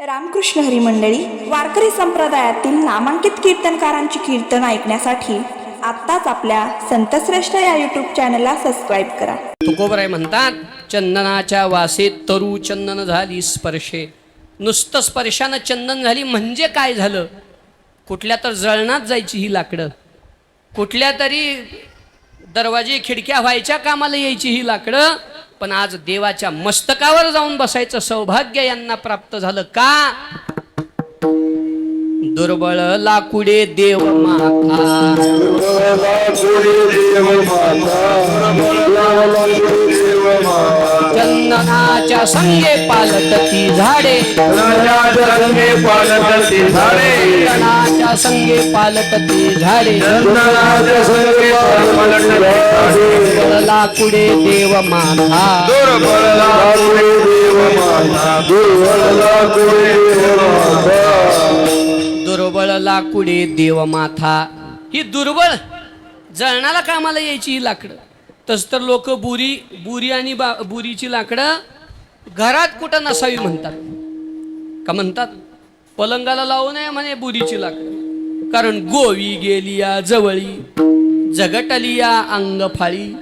रामकृष्ण हरी मंडळी वारकरी संप्रदायातील नामांकित कीर्तनकारांची कीर्तन ऐकण्यासाठी आत्ताच आपल्या संतश्रेष्ठ या यूट्यूब चॅनलला सबस्क्राईब करा. तुकोबराय म्हणतात चंदनाच्या वासेत तरु चंदन झाली स्पर्शे. नुसतं स्पर्शानं चंदन झाली म्हणजे काय झालं? कुठल्या तर जळणात जायची ही लाकडं. कुठल्या तरी दरवाजे खिडक्या व्हायच्या कामाला यायची ही लाकडं. पण आज देवाच्या मस्तकावर जाऊन बसायचं सौभाग्य यांना प्राप्त झालं का? दुर्बळ लाकुडे देव माता. चंदनाच्या संगे पालटती झाडे. चंदनाच्या संगे पालटती झाडे. दुर्बळ लाकुडे देव माता दुर्बळ लाकुडे देव माथा? ही दुर्बळ जळणाला कामाला यायची ही लाकडं. तस तर लोक बुरी बुरी आणि बा बुरीची लाकडं घरात कुठं नसावी म्हणतात. का म्हणतात? पलंगाला लावू नये म्हणे बुरीची लाकडं. कारण गोवी गेली या जवळी. जगटली या अंग फाळी.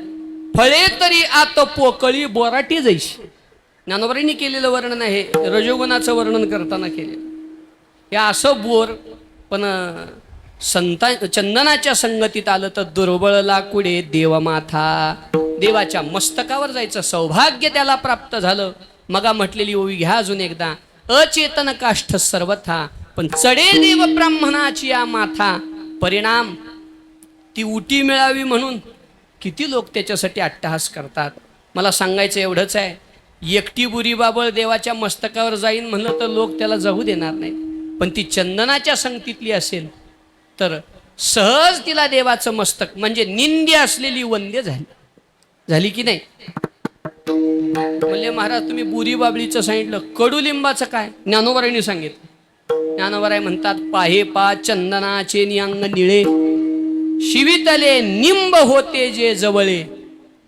फळे तरी आत पोकळी बोराटी जैशी. ज्ञानोबरीने केलेलं वर्णन आहे रजोगुणाचं वर्णन करताना केलेलं. हे असं बोर पण संता चंदनाच्या संगतीत आलं तर दुर्बळ लाकुडे देवमाथा. देवाच्या मस्तकावर जायचं सौभाग्य त्याला प्राप्त झालं. मगा म्हटलेली ओवी घ्या अजून एकदा. अचेतन काष्ठ सर्वथा पण चढे देव ब्राह्मणाची या माथा. परिणाम ती उटी मिळावी म्हणून किती लोक त्याच्यासाठी अट्टहास करतात? मला सांगायचं एवढंच आहे. एकटी बुरी बाबळ देवाच्या मस्तकावर जाईन म्हणलं तर लोक त्याला जाऊ देणार नाही पण ती चंदनाच्या संगतीतली असेल तर सहज तिला देवाचं मस्तक म्हणजे निंद्य असलेली वंद्य झाली. झाली की नाही? म्हणले महाराज तुम्ही बुरी बाबळीचं सांगितलं. कडुलिंबाचं काय? ज्ञानोबरांनी सांगितलं. ज्ञानोबराय म्हणतात पाहे पा चंदनाचे नियांग निळे. शिवितले निंब होते जे जवळे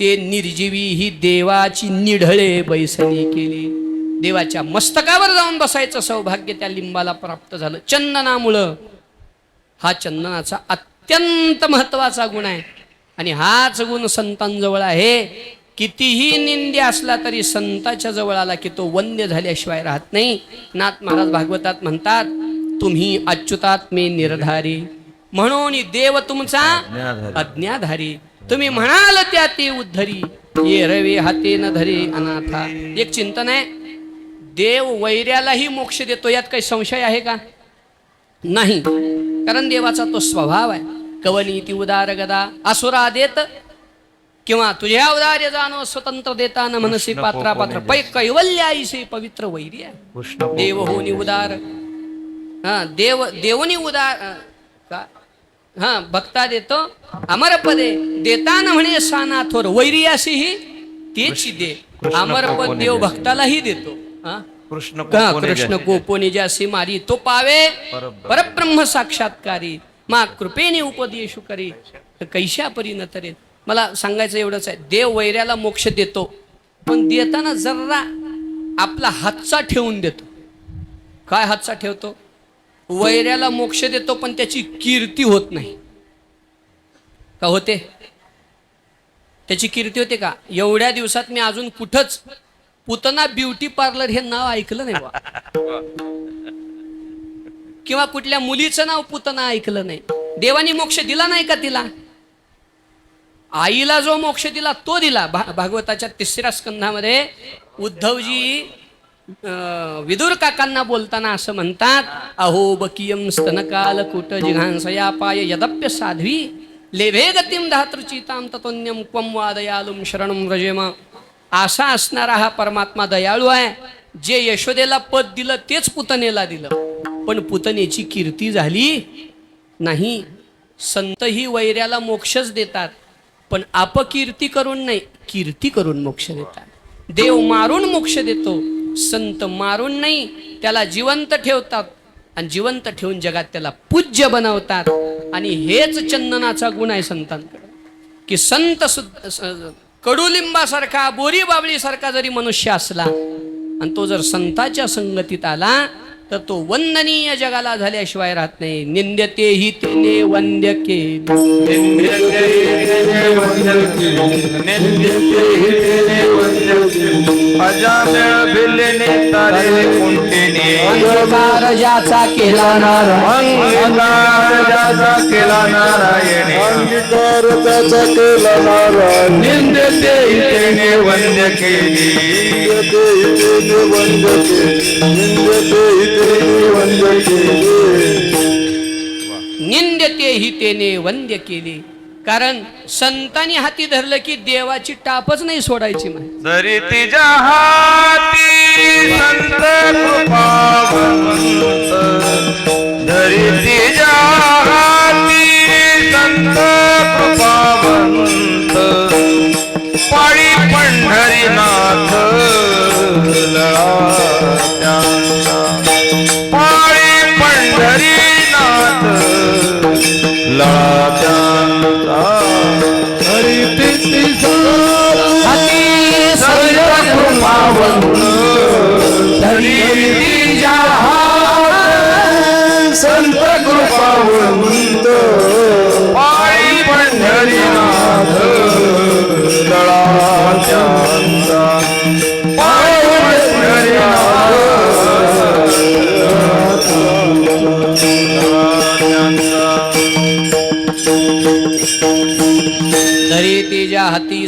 ते निर्जीवी ही देवाची निढळे बैसणी केली. देवाच्या मस्तकावर जाऊन बसायचं सौभाग्य त्या लिंबाला प्राप्त झालं. चंदनामुळं हा चंदनाचा अत्यंत महत्त्वाचा गुण आहे. आणि हाच गुण संतांजवळ आहे. कितीही निंदी असला तरी संताच्या जवळ आला की तो वंद्य झाल्याशिवाय राहत नाही. नाथ महाराज भागवतात म्हणतात तुम्ही अच्युतात मे निर्धारी. म्हणून देव तुमचा अज्ञाधारी. तुम्ही म्हणाल त्या ते उद्धरी. ये रवे हाते न धरे अनाथा. एक चिंतन आहे. देव वैऱ्यालाही मोक्ष देतो यात काही संशय आहे का? नाही. कारण देवाचा तो स्वभाव आहे. कवनी ती उदार गदा. असुरा देत किंवा तुझ्या उदार्य जाणो स्वतंत्र देता न मनसी पात्रा पात्र पै कैवल्याईसे पवित्र वैरी आहे. देव होनी उदार. हा देव देवनी उदार का? हा भक्ता देतो. अमरपदे देताना म्हणे साना थोर वैरियासीही तेची दे. अमरपद देव भक्तालाही देतो. हा? कृष्ण कृष्ण. गोपोनी ज्यासी मारी तो पावे. परब्रह्म साक्षात्कारी. मा कृपेने उपदेशु करी. तर कैशा परी न तरे. मला सांगायचं एवढंच आहे देव वैऱ्याला मोक्ष देतो. पण देताना जरा आपला हातचा ठेवून देतो. काय हातचा ठेवतो? वैऱ्याला मोक्ष देतो पण त्याची कीर्ती होत नाही. का होते? त्याची कीर्ती होते का? एवढ्या दिवसात मी अजून कुठंच पुतना ब्युटी पार्लर हे नाव ऐकलं नाही बा किंवा कुठल्या मुलीचं नाव पुतना ऐकलं नाही. देवानी मोक्ष दिला नाही का तिला? आईला जो मोक्ष दिला तो दिला. भा भागवताच्या तिसऱ्या स्कंधामध्ये उद्धवजी विदुर काकांना बोलताना असं म्हणतात अहो बकियम स्तनकाल कुट जिघांसया पाय यदप्य साध्वी लेभे गतीम धातृचिताम ततोन्यम क्वम वादयालुम शरणम रजेम असा असणारा हा परमात्मा दयाळू आहे. जे यशोदेला पद दिलं तेच पुतनेला दिलं. पण पुतनेची कीर्ती झाली नाही. संतही वैऱ्याला मोक्षच देतात पण अपकीर्ती करून नाही कीर्ती करून मोक्ष देतात. देव मारून मोक्ष देतो संत मारून नाही त्याला जिवंत ठेवतात आणि जिवंत ठेवून जगात त्याला पूज्य बनवतात. आणि हेच चंदनाचा गुण आहे संतांकडे. की संत सुद्धा कडुलिंबासारखा बोरी बाबळीसारखा जरी मनुष्य असला आणि तो जर संताच्या संगतीत आला तर तो वंदनीय जगाला झाल्याशिवाय राहत नाही. निंद्यते ही तेने वंद्य केले. अजामेळ भिल्लेने तारे कुंटेने अंधकार ज्याचा केला नारायण. अंगीकार ज्याचा केला नारायणे. अंगीकार त्याचा केला नारायण. निंदते इतेने वंद्य केली. निंदते इतेने वंद केले. निंदते इतेने वंद केले. निंद्यते ही तेने वंद्य केले. कारण संतांनी हाती धरलं की देवाची टापच नाही सोडायची माहिती जरी तिच्या हाती संत कृपावंत जरी तिच्या हाती संत कृपावंत पाळी पंढरी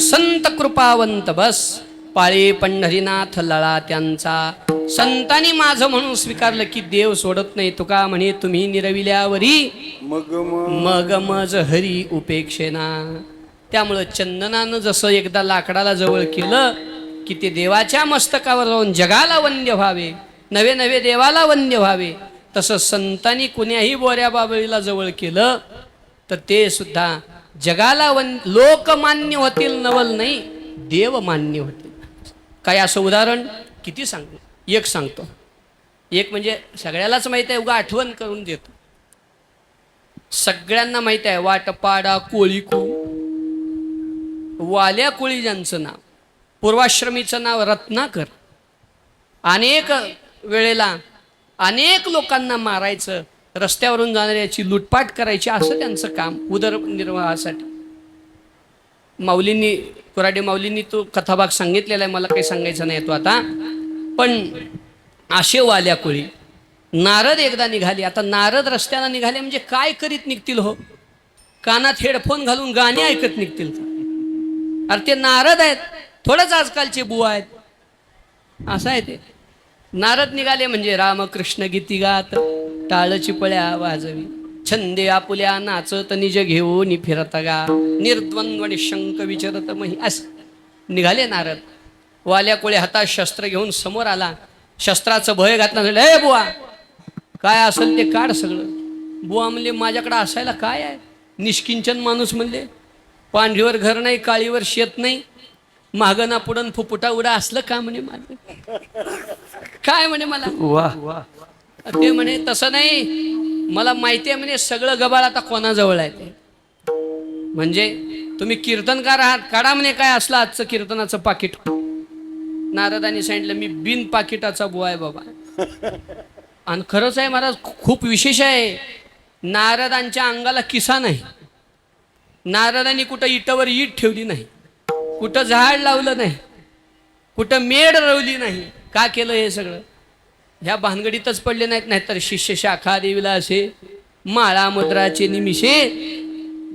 संत कृपावंत बस. पाळी पंढरीनाथ लळा त्यांचा. संतांनी माझं म्हणून स्वीकारलं की देव सोडत नाही. तुका म्हणे तुम्ही निरविल्यावरी मग मग मग मज हरी उपेक्षेना. त्यामुळं चंदनानं जसं एकदा लाकडाला जवळ केलं की ते देवाच्या मस्तकावर जाऊन जगाला वंद्य व्हावे. नवे नवे देवाला वंद्य व्हावे. तसं संतांनी कुण्याही बोऱ्या बाबळीला जवळ केलं तर ते सुद्धा जगाला वन लोकमान्य होतील नवल नाही देव मान्य होतील. काय असं उदाहरण? किती सांग? एक सांगतो. एक म्हणजे सगळ्यालाच माहीत आहे उगा आठवण करून देतो. सगळ्यांना माहीत आहे वाटपाडा कोळीकू. वाल्या कोळी ज्यांचं नाव. पूर्वाश्रमीचं नाव रत्नाकर. अनेक वेळेला अनेक लोकांना मारायचं. रस्त्यावरून जाणाऱ्याची लुटपाट करायची असं त्यांचं काम उदरनिर्वाहासाठी. माऊलींनी कुराडे माऊलींनी तो कथाभाग सांगितलेला आहे मला काही सांगायचं नाही तो आता. पण असे वाल्या कोळी नारद एकदा निघाले. आता नारद रस्त्यानं निघाले म्हणजे काय करीत निघतील हो? कानात हेडफोन घालून गाणी ऐकत निघतील अरे ते नारद आहेत. थोडंच आजकालचे बुवा आहेत. असं आहे ते. नारद निघाले म्हणजे रामकृष्ण गीती गात टाळ चिपळ्या वाजवी. छंदे आपुल्या नाचत निज घेऊन फिरत गा. निर्द्वंद्व निशंक विचरत मही असं निघाले नारद. वाल्या कोळे हातात शस्त्र घेऊन समोर आला. शस्त्राचं भय घातलं म्हणलं हे बुवा काय असेल ते काढ सगळं. बुवा म्हणले माझ्याकडे असायला काय आहे? निष्किंचन माणूस म्हणले पांढरीवर घर नाही काळीवर शेत नाही. मागं ना पुढं फुफुटा उडा असलं का म्हणे माझं काय म्हणे मला? वा. ते म्हणे तसं नाही. मला माहिती आहे म्हणे सगळं गबाळ आता कोणाजवळ आहे ते. म्हणजे तुम्ही कीर्तनकार आहात काढा म्हणे काय असलं आजचं कीर्तनाचं पाकिट. नारदानी सांगितलं मी बिन पाकिटाचा बुवा आहे बाबा. आणि खरंच आहे महाराज खूप विशेष आहे. नारदांच्या अंगाला किसा नाही. नारदांनी कुठं इटावर ईट ठेवली नाही. कुठं झाड लावलं नाही कुठं मेड रवली नाही का केलं हे सगळं? ह्या भानगडीतच पडले नाहीत नाहीतर शिष्य शाखा देवीला असे माळा मुद्राचे निमिषे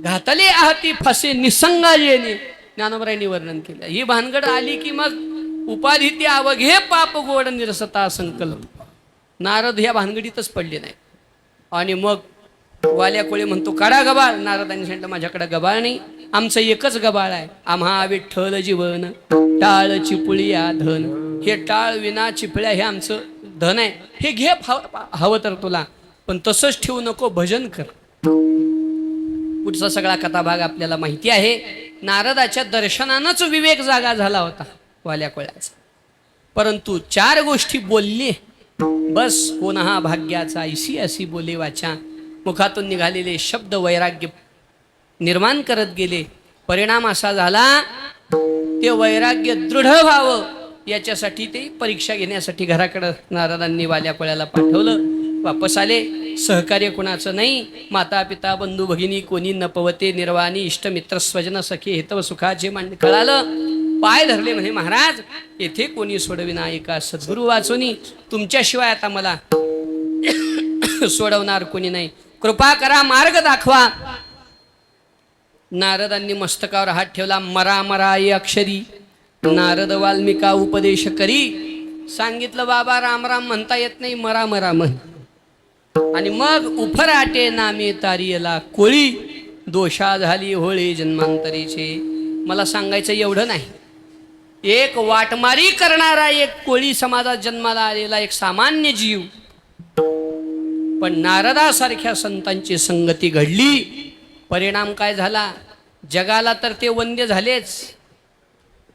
घातले आहाती फसे निसंगा येणे ज्ञानोबरायांनी वर्णन केलं. ही भानगड आली की मग उपाधी ते अवघे पाप गोड निरसता संकल्प. नारद ह्या भानगडीतच पडले नाही आणि मग वाल्या कोळी म्हणतो काढा गबाळ. नारदांनी सांगितलं माझ्याकडे गबाळ नाही. आमचं एकच गबाळ आहे. आम्हा विठ्ठल जीवन टाळ चिपळिया धन. हे टाळ विना चिपळ्या हे आमचं धन आहे. हे घे हवं तर तुला पण तसंच ठेवू नको भजन कर. पुढचा सगळा कथाभाग आपल्याला माहिती आहे. नारदाच्या दर्शनानंच विवेक जागा झाला होता वाल्या कोळ्याचा. परंतु चार गोष्टी बोलले. बस कोणहा भाग्याचा ऐशी अशी बोले वाचा. मुखातून निघालेले शब्द वैराग्य निर्माण करत गेले. परिणाम असा झाला ते वैराग्य दृढ व्हावं याच्यासाठी ते परीक्षा घेण्यासाठी घराकडं नारदांनी वाल्यापळ्याला पाठवलं. वापस आले. सहकार्य कुणाचं नाही. माता पिता बंधू भगिनी कोणी नपवते निर्वाणी इष्टमित्र स्वजन सखी हेतव सुखाचे मांड कळालं पाय धरले म्हणे महाराज. येथे कोणी सोडविना एका सद्गुरू वाचोनी. तुमच्याशिवाय आता मला सोडवणार कोणी नाही. कृपा करा मार्ग दाखवा. नारदांनी मस्तकावर हात ठेवला मरा मरा ये अक्षरी. नारद वाल्मिका उपदेश करी. सांगितलं बाबा रामराम म्हणता येत नाही मरा मरा म्हण. आणि मग उफराटे नामे तारियला कोळी. दोषा झाली होळी जन्मांतरीचे. मला सांगायचं एवढं नाही. एक वाटमारी करणारा एक कोळी समाजात जन्माला आलेला एक सामान्य जीव. पण नारदासारख्या संतांची संगती घडली. परिणाम काय झाला? जगाला तर ते वंद्य झालेच.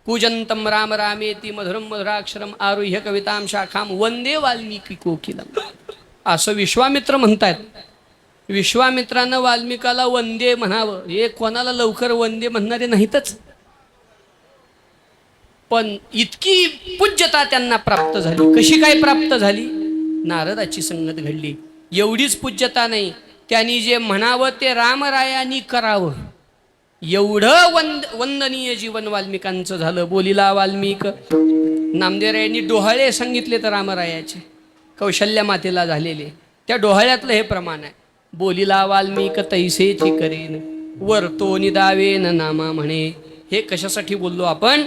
पूजंतम राम रामेती मधुरम मधुराक्षरम आरुह्य कविताम शाखाम वंदे वाल्मिकी कोकिलम असं विश्वामित्र म्हणतायत. विश्वामित्रानं वाल्मिकाला वंदे म्हणावं. हे कोणाला लवकर वंदे म्हणणारे नाहीतच. पण इतकी पूज्यता त्यांना प्राप्त झाली. कशी काय प्राप्त झाली? नारदाची संगत घडली. एवढीच पूज्यता नाही. त्यांनी जे म्हणावं ते रामरायांनी करावं. एवढं वंद वंदनीय जीवन वाल्मिकांचं झालं बोलीला वाल्मिक. नामदेवरायांनी डोहाळे सांगितले तर रामरायाचे. कौशल्य मातेला झालेले. त्या डोहाळ्यातलं हे प्रमाण आहे. बोलीला वाल्मिक तैसेची करेन. वरतो निदावेन नामा म्हणे. हे कशासाठी बोललो आपण?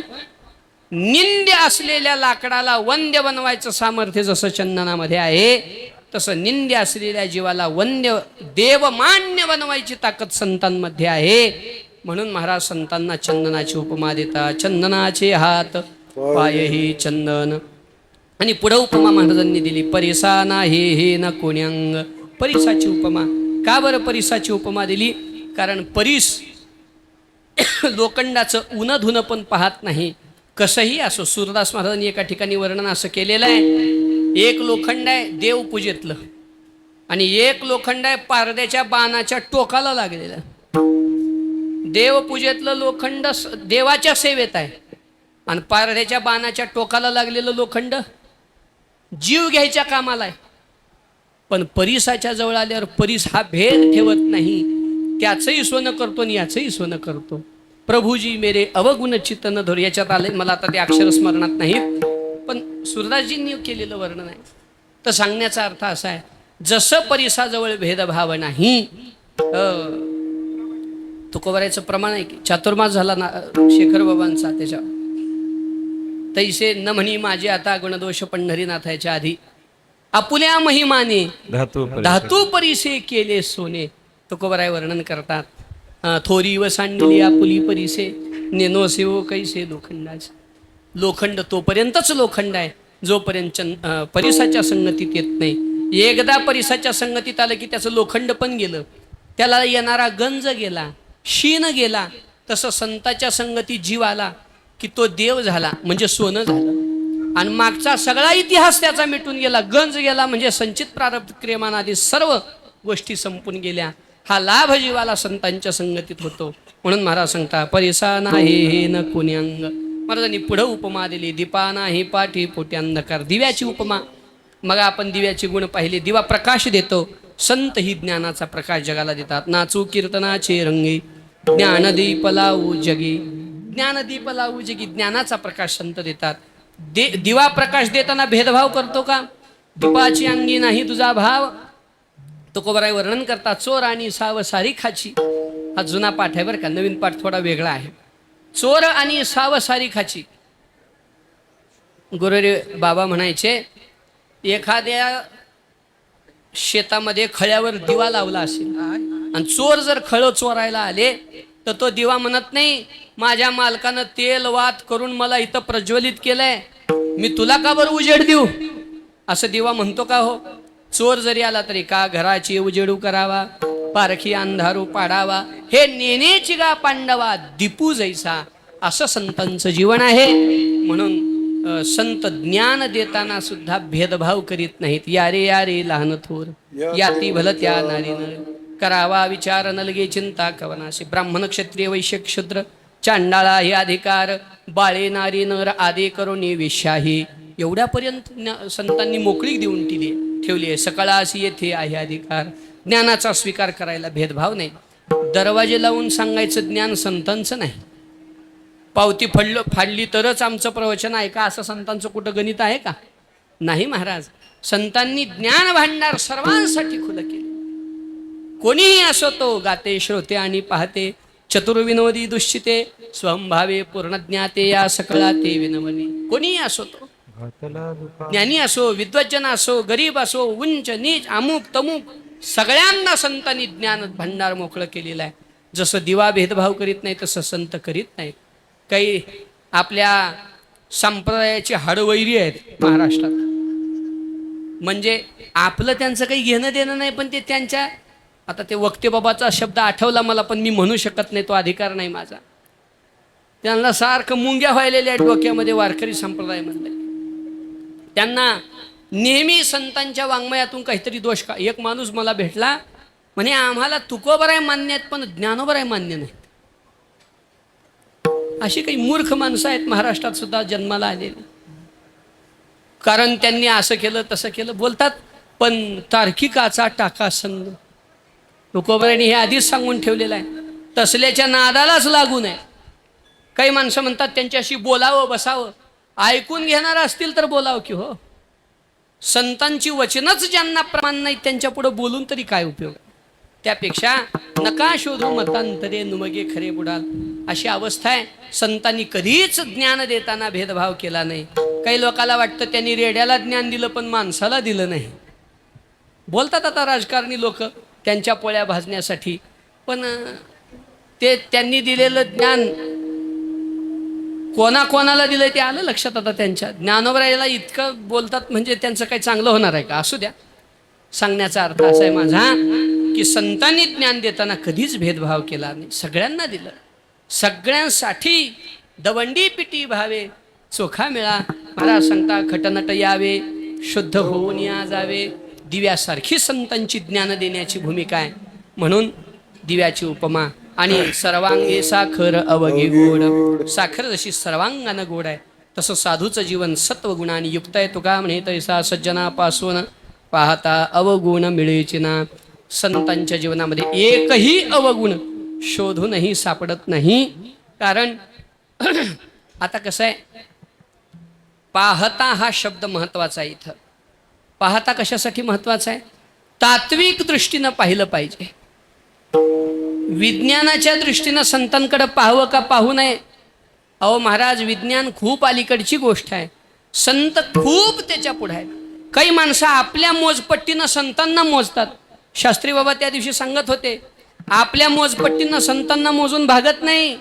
निंद्य असलेल्या लाकडाला वंद्य बनवायचं सामर्थ्य जसं चंदनामध्ये आहे तसं निंद्य असलेल्या जीवाला वंद्य देवमान्य बनवायची ताकद संतांमध्ये आहे. म्हणून महाराज संतांना चंदनाची उपमा देता चंदनाचे हात पायही चंदन. आणि पुढं उपमा महाराजांनी दिली परिसा नाही हे ना कोण्यांग. परिसाची उपमा. का बरं परिसाची उपमा दिली? कारण परीस लोखंडाचं ऊन धुन पण पाहत नाही. कसंही असो सूरदास महाराजांनी एका ठिकाणी वर्णन असं केलेलं आहे. एक लोखंड आहे देव पूजेतलं. आणि एक लोखंड आहे पारद्याच्या बाणाच्या टोकाला लागलेलं. देवपूजेतलं लोखंड देवाच्या सेवेत आहे. आणि पारद्याच्या बाणाच्या टोकाला लागलेलं लोखंड जीव घ्यायच्या कामाला आहे. पण परिसाच्या जवळ आल्यावर परिस हा भेद ठेवत नाही. त्याचंही सोनं करतो आणि याचंही सोनं करतो. प्रभूजी मेरे अवगुण चित्तन धोर याच्यात आले मला आता ते अक्षर स्मरणात नाहीत. सुरदासजींनी केलेलं वर्णन आहे. तर सांगण्याचा अर्थ असा आहे जसं परिसाजवळ भेदभाव नाही तुकोबारायचं प्रमाण आहे की चातुर्मास झाला ना शेखर बाबांचा त्याच्या. तैसे न म्हणी माझे आता गुणदोष पंढरीनाथाच्या आधी. आपुल्या महिमाने धातू धातू परिसे केले सोने. तुकोबराय वर्णन करतात थोरी व सांडली आपुली परिसे नेनो सेवो कैसे लोखंडाच लोखंड तोपर्यंतच लोखंड आहे. जोपर्यंत चन परिसाच्या संगतीत येत नाही. एकदा परिसाच्या संगतीत आलं की त्याचं लोखंड पण गेलं. त्याला येणारा गंज गेला शीन गेला. तसं संताच्या संगतीत जीव आला की तो देव झाला म्हणजे सोनं झालं. आणि मागचा सगळा इतिहास त्याचा मिटून गेला. गंज गेला म्हणजे संचित प्रारब्ध क्रियमानादी सर्व गोष्टी संपून गेल्या. हा लाभ जीवाला संतांच्या संगतीत होतो. म्हणून महाराज सांगता परिसा नाही न कोणी अंग महाराजांनी पुढं उपमा दिली. दीपा नाही पाठी पोटी अंधकार. दिव्याची उपमा. मग आपण दिव्याचे गुण पाहिले. दिवा प्रकाश देतो. संत ही ज्ञानाचा प्रकाश जगाला देतात. नाचू कीर्तनाचे रंगी. ज्ञानदीप लावू जगी. ज्ञानदीप लावू जगी. ज्ञानाचा प्रकाश संत देतात. दे दिवा प्रकाश देताना भेदभाव करतो का? दीपाची अंगी नाही तुझा भाव. तुकोबराय वर्णन करतात चोर आणि साव सारी खाची. हा जुना पाठ आहे बरं का? नवीन पाठ थोडा वेगळा आहे. चोर आणि साव सारी खाची. गुरुरे बाबा म्हणायचे एखाद्या शेतामध्ये खळ्यावर दिवा लावला असेल आणि चोर जर खळं चोरायला आले तर तो दिवा म्हणत नाही माझ्या मालकानं तेल वात करून मला इथं प्रज्वलित केलंय. मी तुला का बरं उजेड देऊ? असं दिवा म्हणतो का हो? चोर जरी आला तरी का घराची उजेडू करावा? पारखी अंधारू पाडावा. हे नेनेची गा पांडवा दीपू जैसा. असं संतांचं जीवन आहे. म्हणून संत ज्ञान देताना सुद्धा भेदभाव करीत नाहीत. यारे यारे लहान थोर. याती भल त्या नारीनं करावा विचार नलगे चिंता कवनाशी. ब्राह्मण क्षत्रिय वैश्य क्षुद्र. चांडाळा हे अधिकार. बाळे नारी नर आदी करुणी विशाही एवढ्यापर्यंत संतांनी मोकळीक देऊन दिली ठेवली आहे. सकाळास येथे आहे अधिकार. ज्ञानाचा स्वीकार करायला भेदभाव नाही. दरवाजे लावून सांगायचं ज्ञान संतांचं नाही. पावती फडलं फाडली तरच आमचं प्रवचन आहे का? असं संतांचं कुठं गणित आहे का? नाही महाराज. संतांनी ज्ञान भांडार सर्वांसाठी खुलं केलं. कोणीही असो तो गाते श्रोते आणि पाहते चतुर्विनोदी दुश्चिते स्वंभावे पूर्णज्ञाते या सकळा ते विनवनी. कोणीही असो तो. ज्ञानी असो विद्वज्जन असो गरीब असो उंच नीच अमुक तमुक सगळ्यांना संतांनी ज्ञान भंडार मोकळं केलेलं आहे. जसं दिवा भेदभाव करीत नाही तसं संत करीत नाहीत. काही आपल्या संप्रदायाची हडवैरी आहेत महाराष्ट्रात. म्हणजे आपलं त्यांचं काही घेणं देणं नाही पण ते त्यांच्या आता ते वक्ते बाबाचा शब्द आठवला मला पण मी म्हणू शकत नाही तो अधिकार नाही माझा. त्यांना सारखं मुंग्या व्हायलेल्या आहेत डोक्यामध्ये वारकरी संप्रदायामधले त्यांना नेहमी संतांच्या वाङ्मयातून काहीतरी दोष का? एक माणूस मला भेटला म्हणे आम्हाला तुकोबराय मान्य आहेत पण ज्ञानोबराय मान्य नाहीत. अशी काही मूर्ख माणसं आहेत महाराष्ट्रात सुद्धा जन्माला आलेली. कारण त्यांनी असं केलं तसं केलं बोलतात पण तार्किकाचा टाका संघ तुकोबरायांनी हे आधीच सांगून ठेवलेलं आहे तसल्याच्या नादालाच लागू नये. काही माणसं म्हणतात त्यांच्याशी बोलावं बसावं. ऐकून घेणार असतील तर बोलावं की हो. संतांची वचनच ज्यांना प्रमाण नाही त्यांच्या पुढे बोलून तरी काय उपयोग त्यापेक्षा नका शोधू मतांतरे नुमगे खरे बुडाल. अशी अवस्था आहे. संतांनी कधीच ज्ञान देताना भेदभाव केला नाही. काही लोकांना वाटतं त्यांनी रेड्याला ज्ञान दिलं पण माणसाला दिलं नाही. बोलतात आता राजकारणी लोक त्यांच्या पोळ्या भाजण्यासाठी. पण ते त्यांनी दिलेलं ज्ञान कोणा कोणाला दिलंय ते आलं लक्षात आता त्यांच्या. ज्ञानोबरायला इतकं बोलतात म्हणजे त्यांचं काही चांगलं होणार आहे का? असू द्या. सांगण्याचा अर्थ असा आहे माझा की संतांनी ज्ञान देताना कधीच भेदभाव केला नाही. सगळ्यांना दिलं. सगळ्यांसाठी दवंडी पिटी भावे चोखा मिळा मला संता खटनट यावे शुद्ध होऊन या जावे. दिव्यासारखी संतांची ज्ञान देण्याची भूमिका आहे. म्हणून दिव्याची उपमा आणि सर्वांगी साखर अवघे गोड. साखर जशी सर्वांगानं गोड आहे तसं साधूचं जीवन सत्वगुणाने युक्त आहे. तुका म्हणे तैसा सज्जनापासून पाहता अवगुण मिळेची ना. संतांच्या जीवनामध्ये एकही अवगुण शोधूनही सापडत नाही. कारण आता कसं आहे पाहता हा शब्द महत्त्वाचा आहे इथं. पाहता कशासाठी महत्त्वाचा आहे? तात्विक दृष्टीनं पाहिलं पाहिजे. विज्ञानाच्या दृष्टीनं संतांकडं पाहावं का पाहू नये? अहो महाराज विज्ञान खूप अलीकडची गोष्ट आहे. संत खूप त्याच्या पुढे आहे काही माणसं आपल्या मोजपट्टीनं संतांना मोजतात. शास्त्री बाबा त्या दिवशी सांगत होते आपल्या मोजपट्टीनं संतांना मोजून भागत नाही.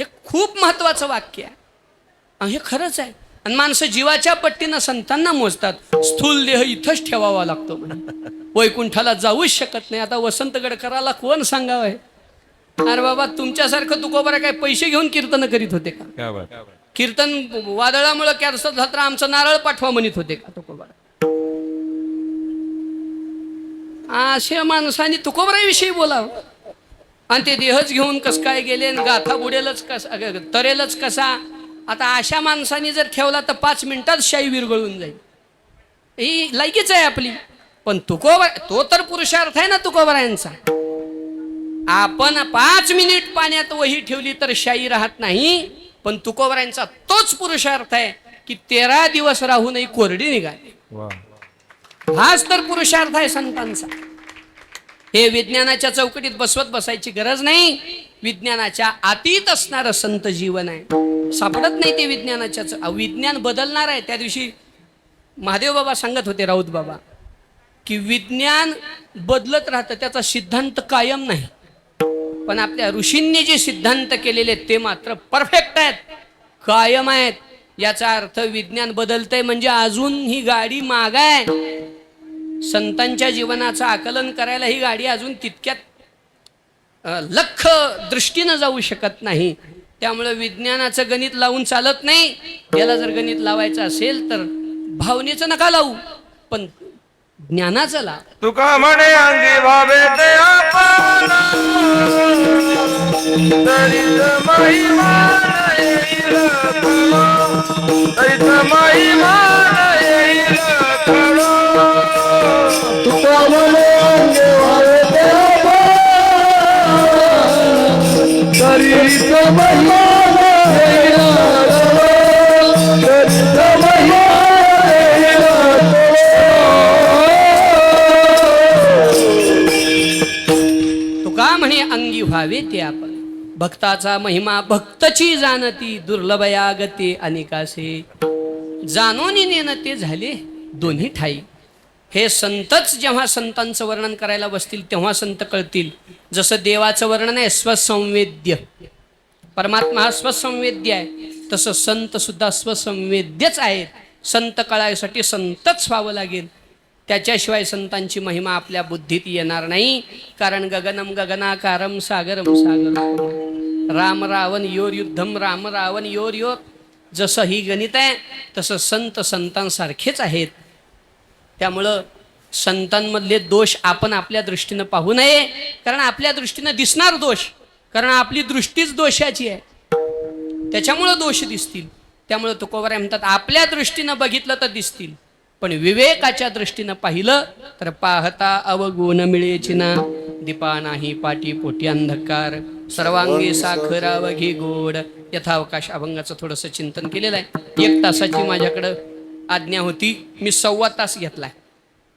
हे खूप महत्वाचं वाक्य आहे. हे खरंच आहे. आणि माणसं जीवाच्या पट्टीनं संतांना मोजतात. स्थूल देह इथंच ठेवावा लागतो वैकुंठाला जाऊच शकत नाही. आता वसंत गडकराला कोण सांगावं आहे अरे बाबा तुमच्यासारखं तुकोबरा काय पैसे घेऊन कीर्तन करीत होते का? कीर्तन वादळामुळे कॅन्सर झालं तर आमचं नारळ पाठवा म्हणत होते का तुकोबरा? अशा माणसाने तुकोबराविषयी बोलावं. आणि ते देहच घेऊन कस काय गेले गाथा बुडेलच कसा तरेलच कसा? आता अशा माणसाने जर ठेवला तर पाच मिनिटात शाई विरघळून जाईल. ही लायकीच आहे आपली. पण तुकोबा तो तर पुरुषार्थ आहे ना तुकोबरायांचा. आपण पाच मिनिट पाण्यात वही ठेवली तर शाई राहत नाही पण तुकोबरायांचा तोच पुरुषार्थ आहे की तेरा दिवस राहूनही कोरडी निघाली. हाच तर पुरुषार्थ आहे संतांचा. हे विज्ञानाच्या चौकटीत बसवत बसायची गरज नाही. विज्ञानाच्या अतीत असणारं संत जीवन आहे. सापडत नाही ते विज्ञानाच्या विज्ञान बदलणार आहे. त्या दिवशी महादेव बाबा सांगत होते राऊत बाबा की विज्ञान बदलत राहतं त्याचा सिद्धांत कायम नाही. पण आपल्या ऋषींनी जे सिद्धांत केलेले आहेत ते मात्र परफेक्ट आहेत कायम आहेत. याचा अर्थ विज्ञान बदलतंय म्हणजे अजून ही गाडी माग आहे. संतांच्या जीवनाचं आकलन करायला ही गाडी अजून तितक्यात लख दृष्टीनं जाऊ शकत नाही. त्यामुळे विज्ञानाचं गणित लावून चालत नाही. याला जर गणित लावायचं असेल तर भावनेचं नका लावू. पण ज्ञानाचं लाव तुका म्हणे अंगी भावे ते तुका म्हणे अंगे महिमा तुका अंगी व्हावे ते आपण. भक्ताचा महिमा भक्तची जाणती दुर्लभया गते अनेकासे. जाणून नेणं ते झाले दोन्ही ठाई. हे संतच जेव्हा संतांचं वर्णन करायला बसतील तेव्हा संत कळतील. जसं देवाचं वर्णन आहे स्वसंवेद्य. परमात्मा हा स्वसंवेद्य आहे. तसं संत सुद्धा स्वसंवेद्यच आहेत. संत कळायसाठी संतच व्हावं लागेल. त्याच्याशिवाय संतांची महिमा आपल्या बुद्धीत येणार नाही. कारण गगनम गगनाकारम सागरम सागर राम रावण योर युद्धम राम रावण योर योर. जसं ही गणित आहे तसं संत संतांसारखेच आहेत. त्यामुळं संतांमधले दोष आपण आपल्या दृष्टीनं पाहू नये. कारण आपल्या दृष्टीनं दिसणार दोष. कारण आपली दृष्टीच दोषाची आहे. त्याच्यामुळं दोष दिसतील. त्यामुळं तुकोबारे म्हणतात आपल्या दृष्टीनं बघितलं तर दिसतील. पण विवेकाच्या दृष्टीनं पाहिलं तर पाहता अवगुण मिळेची ना दीपा नाही पाटी पोटी अंधकार. सर्वांगी साखर अवघी गोड. यथावकाश अभंगाचं थोडंसं चिंतन केलेलं आहे एक तासाची माझ्याकडं आज्ञा होती. मी सव्वा तास घेतलाय.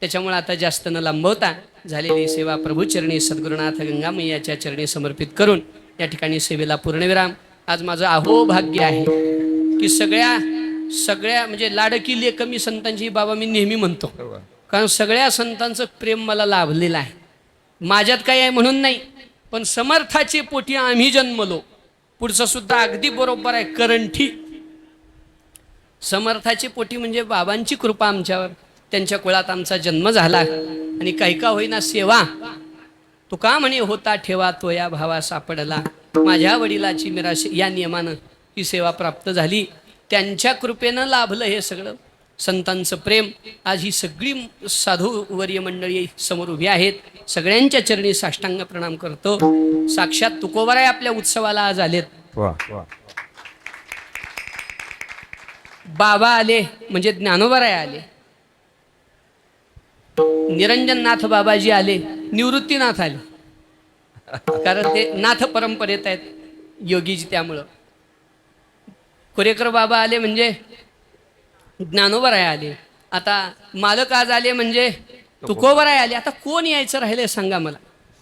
त्याच्यामुळे आता जास्त न लांबवता झालेली सेवा प्रभूचरणी सद्गुरुनाथ गंगामय्याच्या चरणी समर्पित करून या ठिकाणी सेवेला पूर्णविराम. आज माझं अहो भाग्य आहे की सगळ्या सगळ्या म्हणजे लाडकी लेख मी संतांची बाबा मी नेहमी म्हणतो कारण सगळ्या संतांचं प्रेम मला लाभलेलं आहे. माझ्यात काही आहे म्हणून नाही पण समर्थाचे पोटी आम्ही जन्मलो. पुढचं सुद्धा अगदी बरोबर आहे करंठी. समर्थाची पोटी म्हणजे बाबांची कृपा आमच्यावर. त्यांच्या कुळात आमचा जन्म झाला आणि काही का होईना सेवा. तू का म्हणे होता ठेवा तो या भावा सापडला. माझ्या वडिलाची मिराश या नियमानं ही सेवा प्राप्त झाली. त्यांच्या कृपेनं लाभलं हे सगळं. संतांचं प्रेम. आज ही सगळी साधूवर्य मंडळी समोर उभी आहेत. सगळ्यांच्या चरणी साष्टांग प्रणाम करतो. साक्षात तुकोबराय आपल्या उत्सवाला आज आलेत. बाबा आले म्हणजे ज्ञानोबराय आले. निरंजननाथ बाबाजी आले निवृत्तीनाथ आले. कारण ते नाथ परंपरेत आहेत. योगीजी त्यामुळं. खोरेकर बाबा आले म्हणजे ज्ञानोबराय आले. आता मालक आज आले म्हणजे तुकोबराय आले. आता कोण यायचं राहिले सांगा मला.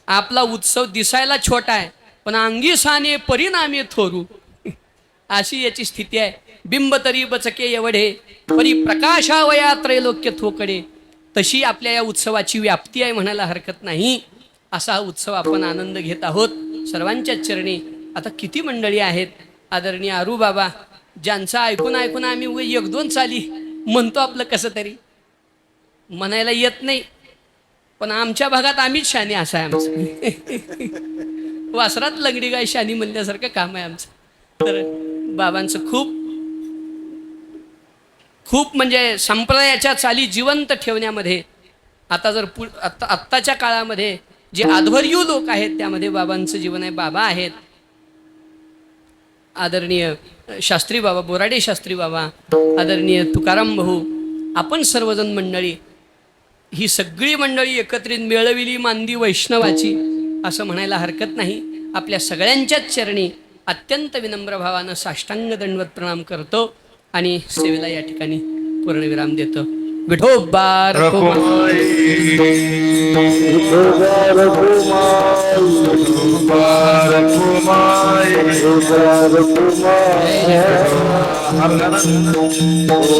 आपला उत्सव दिसायला छोटा आहे पण अंगी साने परिणामी थोरू. अशी याची स्थिती आहे. बिंब तरी बचके एवढे परी प्रकाशावया त्रैलोक्य थोकडे. तशी आपल्या या उत्सवाची व्याप्ती आहे म्हणायला हरकत नाही. असा हा उत्सव आपण आनंद घेत आहोत. सर्वांच्या चरणी. आता किती मंडळी आहेत? आदरणीय आरू बाबा ज्यांचं ऐकून ऐकून आम्ही एक दोन चाली म्हणतो आपलं कसं तरी. म्हणायला येत नाही. पण आमच्या भागात आम्हीच शानी असं आहे आमचं. वासरात लंगडी गाय शानी म्हणल्यासारखं काम आहे आमचं. तर बाबांचं खूप खूप म्हणजे संप्रदायाच्या चाली जिवंत ठेवण्यामध्ये आता जर पु आत्ता आत्ताच्या काळामध्ये जे आध्वर्यू लोक आहेत त्यामध्ये बाबांचं जीवन आहे. बाबा आहेत. आदरणीय शास्त्री बाबा बोराडे शास्त्री बाबा आदरणीय तुकाराम भाऊ आपण सर्वजण मंडळी ही सगळी मंडळी एकत्रित मिळविली मांदी वैष्णवाची असं म्हणायला हरकत नाही. आपल्या सगळ्यांच्याच चरणी अत्यंत विनम्र भावानं साष्टांग दंडवत प्रणाम करतो आणि सेवेला या ठिकाणी पूर्णविराम देतो. विठोबार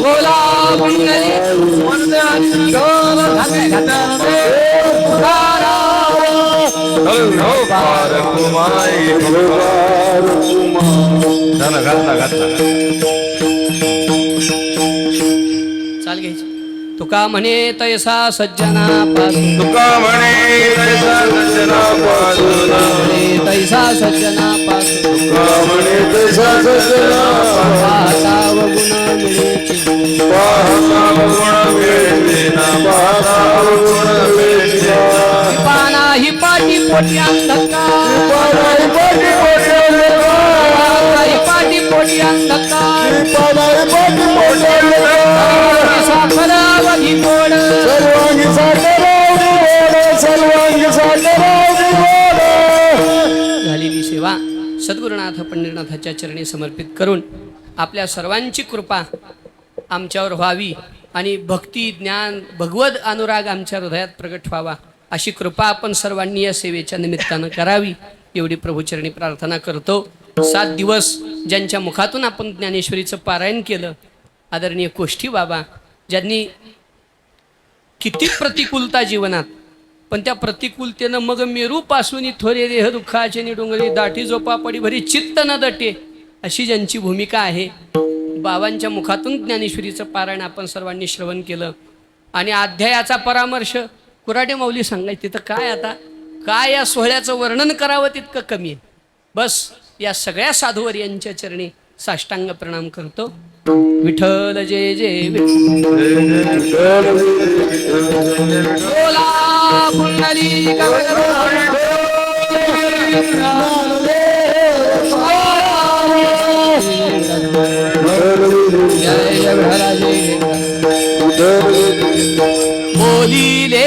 बोला मंगली घातला घातला चाल घ्यायची. तुका म्हणे तैसा सज्जना तुका म्हणे तैसा सज्जना तैसा सज्जना पासून तुका म्हणे तैसा सज्जना पाहता मिळेची पाहता ना पाहता पाना ही पोटी पाटी पोटी पाठी मोठ्या सर्वांगी सर्वांगी निवड झालेली सेवा. सद्गुरुनाथ पंढरीनाथाच्या चरणी समर्पित करून आपल्या सर्वांची कृपा आमच्यावर व्हावी आणि भक्ती ज्ञान भगवत अनुराग आमच्या हृदयात प्रगट व्हावा अशी कृपा आपण सर्वांनी या सेवेच्या निमित्तानं करावी. एवढी प्रभूचरणी प्रार्थना करतो. सात दिवस ज्यांच्या मुखातून आपण ज्ञानेश्वरीचं पारायण केलं आदरणीय कोष्ठी बाबा ज्यांनी किती प्रतिकूलता जीवनात पण त्या प्रतिकूलतेनं मग मेरूपासून थोरे देह दुःखाचे निडुंगरी दाटी झोपा पडी भरी चित्त न दटे अशी ज्यांची भूमिका आहे. बाबांच्या मुखातून ज्ञानेश्वरीचं पारायण आपण सर्वांनी श्रवण केलं. आणि अध्यायाचा परामर्श कुराडे माऊली सांगायची तर काय आता? काय या सोहळ्याचं वर्णन करावं तितकं कमी आहे? बस या सगळ्या साधूवर यांच्या चरणी साष्टांग प्रणाम करतो. विठ्ठल जय जय विठ्ठल. बोला पुंडलिक जय बोलिले